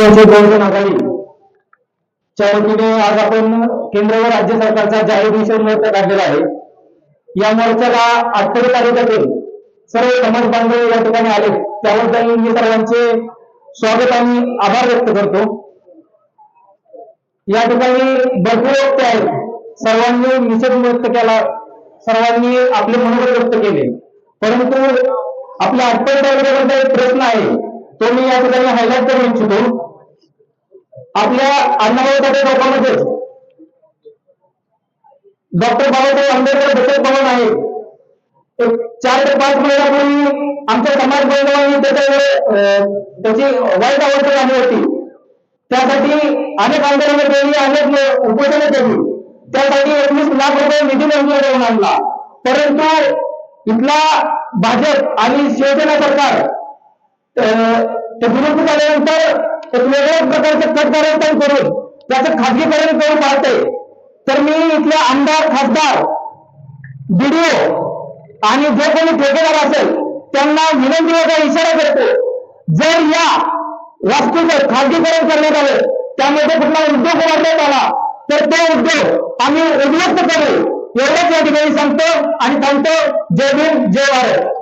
वंचित बहुजन आघाडी. च्या वतीने आज आपण केंद्र व राज्य सरकारचा जाहीर निषेध मोर्चा काढलेला आहे. या मोर्चाला अठ्ठावीस तारखेपासून सर्व समाज बांधव या ठिकाणी आले. त्याबद्दल मी सर्वांचे स्वागत आणि आभार व्यक्त करतो. या ठिकाणी भरपूर व्यक्ती आहेत. सर्वांनी निषेध व्यक्त केला. सर्वांनी आपले मनोगत व्यक्त केले. परंतु आपल्या अठ्ठावीस तारखेबद्दल एक प्रश्न आहे. तो मी या ठिकाणी हायलाइट करू इच्छितो. आपल्या अण्णाभाऊ साठे लोकांमध्ये. डॉक्टर बाबासाहेब आंबेडकर बचत भवन आहे चार ते पाच महिन्यापूर्वी आमच्या समाज बांधवांनी त्याच्यावर त्याची वाईट अवस्था झाली होती. त्यासाठी अनेक आंदोलनं केली अनेक उपोषणं केली. त्यासाठी एकवीस लाख रुपये निधी मंजूर करून आणला. परंतु इथला भाजप आणि शिवसेना सरकार ते विरुद्ध झाल्यानंतर एक वेगळं प्रकारचं खत करून त्याचं खाजगीकरण करून पाहते. तर मी इथले आमदार खासदार बीडीओ आणि जो कोणी ठेकेदार असेल त्यांना विनंती इशारा करतो. जर या वास्तूचं खाजगीकरण करण्यात आलं त्यामध्ये कुठला उद्योग वाढण्यात आला तर तो उद्योग आम्ही उद्ध्वस्त करू. एवढंच या ठिकाणी सांगतो आणि सांगतो. जय भीम जय भारत.